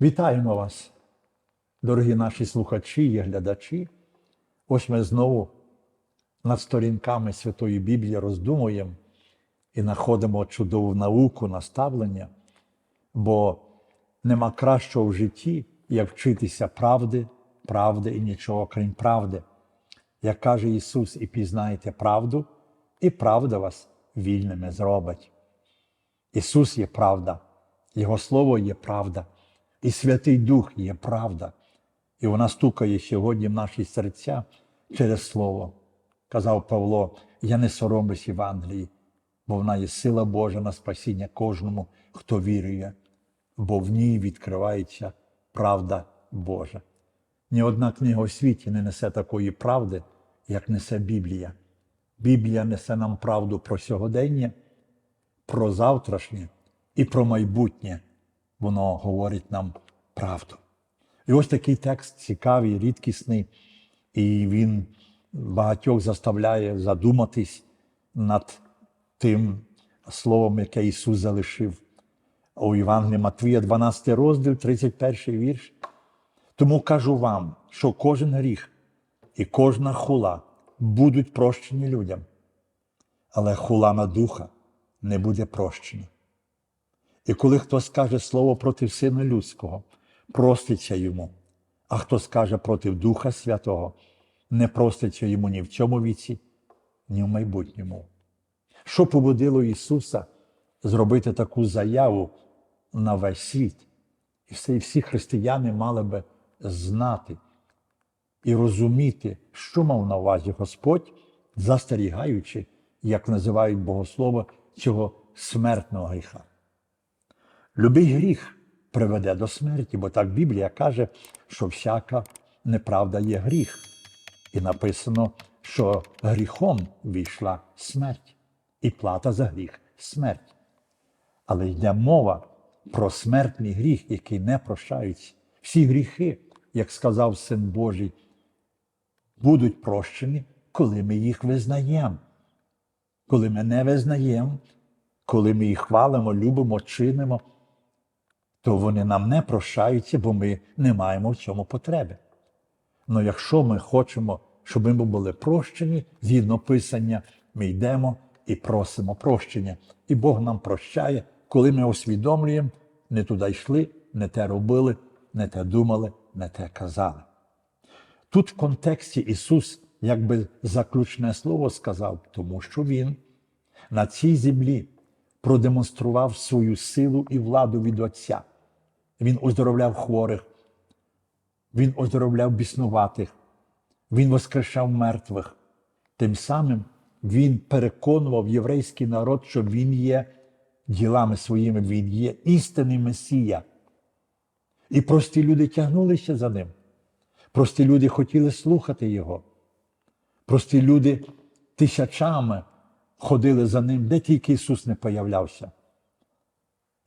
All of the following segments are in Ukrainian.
Вітаємо вас, дорогі наші слухачі і глядачі. Ось ми знову над сторінками Святої Біблії роздумуємо і знаходимо чудову науку, наставлення, бо нема кращого в житті, як вчитися правди, правди і нічого крім правди. Як каже Ісус, і пізнаєте правду, і правда вас вільними зробить. Ісус є правда, Його Слово є правда, і Святий Дух є правда. І вона стукає сьогодні в наші серця через Слово. Казав Павло: Я не соромлюсь Євангелії, бо вона є сила Божа на спасіння кожному, хто вірує, бо в ній відкривається правда Божа. Ні одна книга у світі не несе такої правди, як несе Біблія. Біблія несе нам правду про сьогодення, про завтрашнє і про майбутнє. Воно говорить нам правду. І ось такий текст цікавий, рідкісний, і він багатьох заставляє задуматись над тим словом, яке Ісус залишив у Євангелії Матвія, 12 розділ, 31 вірш. Тому кажу вам, що кожен гріх і кожна хула будуть прощені людям, але хула на духа не буде прощена. І коли хто скаже слово проти Сина Людського, проститься йому, а хто скаже проти Духа Святого, не проститься йому ні в цьому віці, ні в майбутньому. Що побудило Ісуса зробити таку заяву на весь світ? І всі, всі християни мали би знати і розуміти, що мав на увазі Господь, застерігаючи, як називають богослови, цього смертного гріха. Любий гріх приведе до смерті, бо так Біблія каже, що всяка неправда є гріх. І написано, що гріхом війшла смерть, і плата за гріх смерть. Але йде мова про смертний гріх, який не прощається. Всі гріхи, як сказав Син Божий, будуть прощені, коли ми їх визнаємо. Коли ми не визнаємо, коли ми їх хвалимо, любимо, чинимо, то вони нам не прощаються, бо ми не маємо в цьому потреби. Але якщо ми хочемо, щоб ми були прощені, згідно Писання, ми йдемо і просимо прощення. І Бог нам прощає, коли ми усвідомлюємо, не туди йшли, не те робили, не те думали, не те казали. Тут в контексті Ісус якби заключне слово сказав, тому що Він на цій землі продемонстрував свою силу і владу від Отця. Він оздоровляв хворих, Він оздоровляв біснуватих, Він воскрешав мертвих. Тим самим Він переконував єврейський народ, що Він є ділами своїми, Він є істинний Месія. І прості люди тягнулися за ним. Прості люди хотіли слухати Його. Прості люди тисячами ходили за ним, де тільки Ісус не появлявся.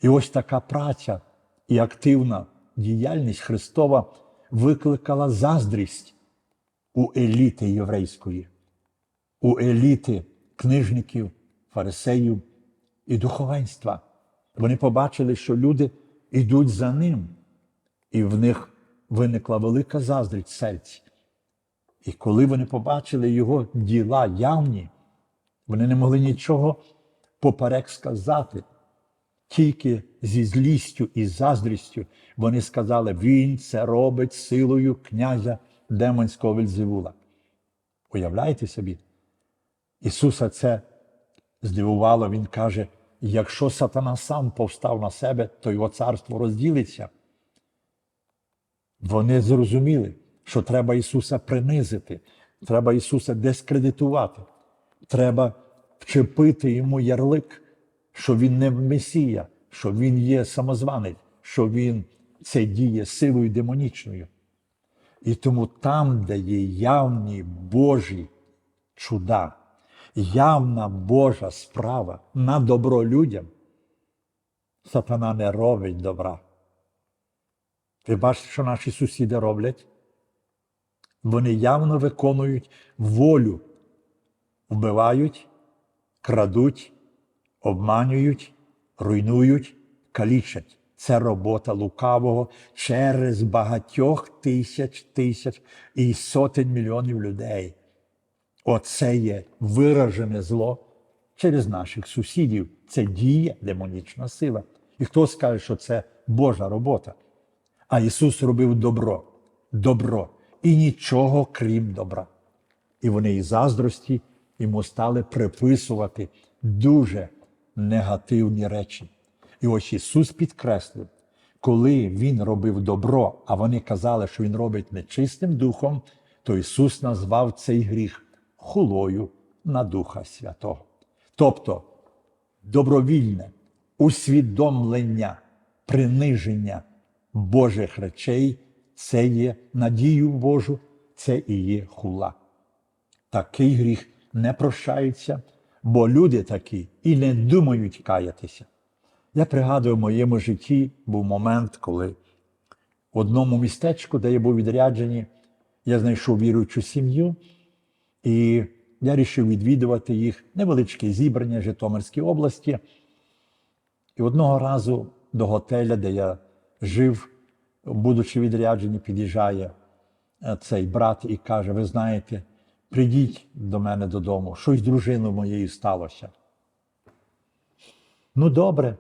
І ось така праця і активна діяльність Христова викликала заздрість у еліти єврейської, у еліти книжників, фарисеїв і духовенства. Вони побачили, що люди йдуть за ним, і в них виникла велика заздрість серці. І коли вони побачили його діла явні, вони не могли нічого поперек сказати. Тільки зі злістю і заздрістю вони сказали, він це робить силою князя демонського Вельзевула. Уявляєте собі? Ісуса це здивувало, Він каже: якщо сатана сам повстав на себе, то його царство розділиться. Вони зрозуміли, що треба Ісуса принизити, треба Ісуса дискредитувати, треба вчепити йому ярлик, що Він не Месія, що Він є самозванець, що Він це діє силою демонічною. І тому там, де є явні Божі чуда, явна Божа справа на добро людям, сатана не робить добра. Ви бачите, що наші сусіди роблять? Вони явно виконують волю, вбивають, крадуть, обманюють, руйнують, калічать. Це робота лукавого через багатьох тисяч тисяч і сотень мільйонів людей. Оце є виражене зло через наших сусідів. Це діє демонічна сила. І хто скаже, що це Божа робота? А Ісус робив добро, добро і нічого крім добра. І вони із заздрості йому стали приписувати дуже негативні речі. І ось Ісус підкреслив, коли Він робив добро, а вони казали, що Він робить нечистим духом, то Ісус назвав цей гріх хулою на Духа Святого. Тобто добровільне усвідомлення, приниження Божих речей це є надію Божу, це і є хула. Такий гріх не прощається, бо люди такі і не думають каятися. Я пригадую, в моєму житті був момент, коли в одному містечку, де я був відряджений, я знайшов віруючу сім'ю, і я вирішив відвідувати їх невеличке зібрання в Житомирській області. І одного разу до готеля, де я жив, будучи відряджений, під'їжджає е, цей брат і каже: Ви знаєте, прийдіть до мене додому, щось з дружиною моєю сталося. Ну, добре,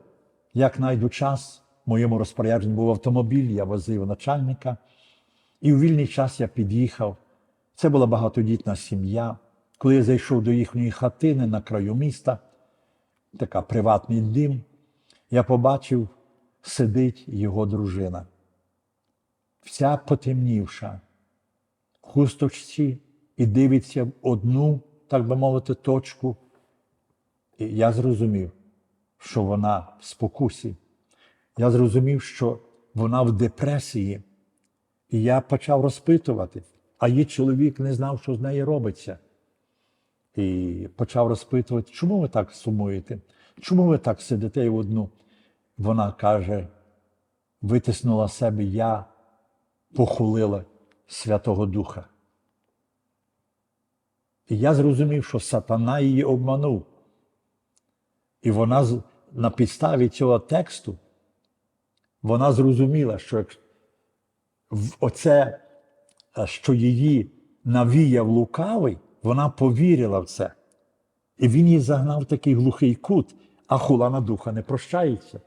як найду час, в моєму розпорядженні був автомобіль, я возив начальника, і у вільний час я під'їхав. Це була багатодітна сім'я. Коли я зайшов до їхньої хатини на краю міста, така приватний дим, я побачив, сидить його дружина. Вся потемнівша, в хусточці і дивиться в одну, так би мовити, точку. І я зрозумів, що вона в спокусі. Я зрозумів, що вона в депресії. І я почав розпитувати, а її чоловік не знав, що з нею робиться. І почав розпитувати, чому ви так сумуєте? Чому ви так сидите в одну? Вона каже, витиснула себе я, похулила Святого Духа. І я зрозумів, що сатана її обманув. І вона на підставі цього тексту вона зрозуміла, що оце, е, що її навіяв лукавий, вона повірила в це. І він її загнав в такий глухий кут, а хула на духа не прощається.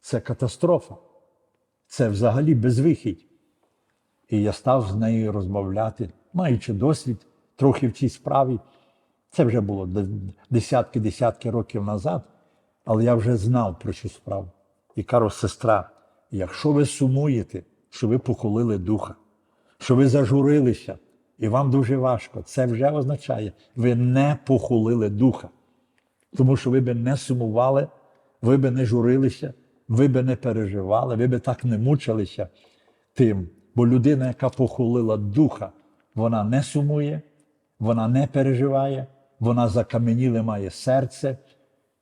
Це катастрофа. Це взагалі безвихідь. І я став з нею розмовляти, маючи досвід трохи в цій справі. Це вже було десятки-десятки років назад, але я вже знав про цю справу. І кажу, сестра, якщо ви сумуєте, що ви похолили духа, що ви зажурилися, і вам дуже важко, це вже означає, ви не похулили духа. Тому що ви би не сумували, ви би не журилися, ви би не переживали, ви би так не мучилися тим. Бо людина, яка похулила духа, вона не сумує, вона не переживає, вона закам'яніле має серце,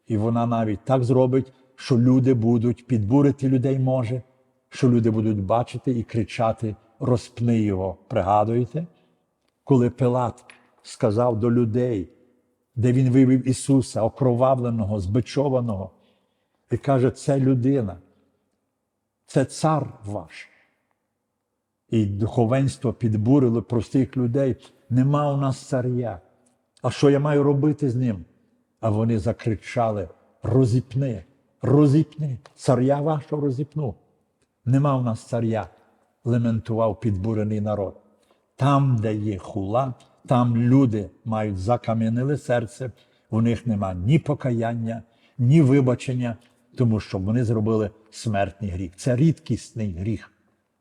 і вона навіть так зробить, що люди будуть підбурити людей може, що люди будуть бачити і кричати: розпни його. Пригадуєте? Коли Пилат сказав до людей, де він вивів Ісуса, окровавленого, збичованого, і каже, це людина, це цар ваш. І духовенство підбурило простих людей. Нема у нас царя. А що я маю робити з ним? А вони закричали: розіпни, розіпни, царя вашого розіпну. Нема у нас царя, лементував підбурений народ. Там, де є хула, там люди мають закам'яниле серце, у них нема ні покаяння, ні вибачення, тому що вони зробили смертний гріх. Це рідкісний гріх,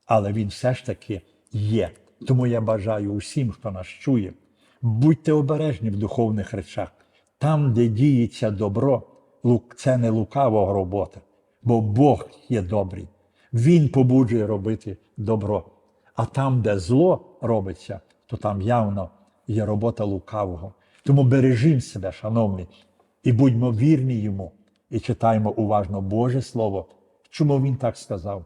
але він все ж таки є. Тому я бажаю усім, хто нас чує, будьте обережні в духовних речах. Там, де діється добро, це не лукава робота, бо Бог є добрий. Він побуджує робити добро. А там, де зло робиться, то там явно є робота лукавого. Тому бережімо себе, шановні, і будьмо вірні йому, і читаємо уважно Боже Слово, чому він так сказав,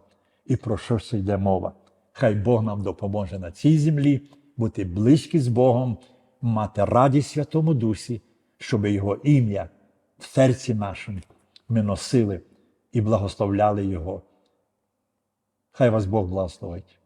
і про що ж йде мова. Хай Бог нам допоможе на цій землі бути близькі з Богом, мати радість Святому Дусі, щоб Його ім'я в серці нашому ми носили і благословляли Його Хай вас Бог благословить.